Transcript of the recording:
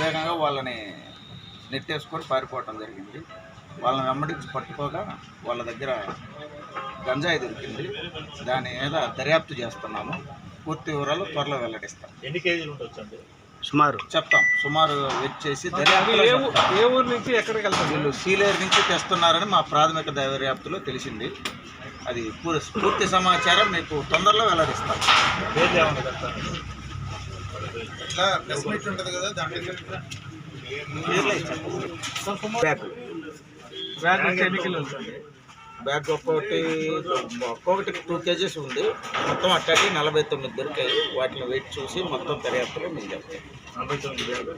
వేగంగా వాళ్ళని నెట్టేసుకొని పారిపోవటం జరిగింది. వాళ్ళని వెంబడించి పట్టుకోగా వాళ్ళ దగ్గర గంజాయి దొరికింది. దాని మీద దర్యాప్తు చేస్తున్నాము. పూర్తి వివరాలు త్వరలో వెల్లడిస్తాం. ఎన్ని కేజీలు ఉండొచ్చండి సుమారు. చెప్తాం. సుమారు వచ్చేసి. ఏ ఊరు నుంచి ఎక్కడికి వెళ్తారు? వీళ్ళు సీలేరు నుంచి తెస్తున్నారని మా ప్రాథమిక దర్యాప్తులో తెలిసింది. అది పూర్తి పూర్తి సమాచారం మీకు తొందరలో వెల్లడిస్తాం. ఇట్లా ప్రెస్ మీట్ ఉంటుంది కదా దాంట్లో బ్యాగ్. ఒక్కొక్కటి ఒక్కొక్కటి టూ కేజీస్ ఉంది. మొత్తం అట్టకి నలభై తొమ్మిది దొరికాయి. వాటిని వెయిట్ చూసి మొత్తం దర్యాప్తులో మీకు చెప్తాం. నలభై తొమ్మిది వేలు.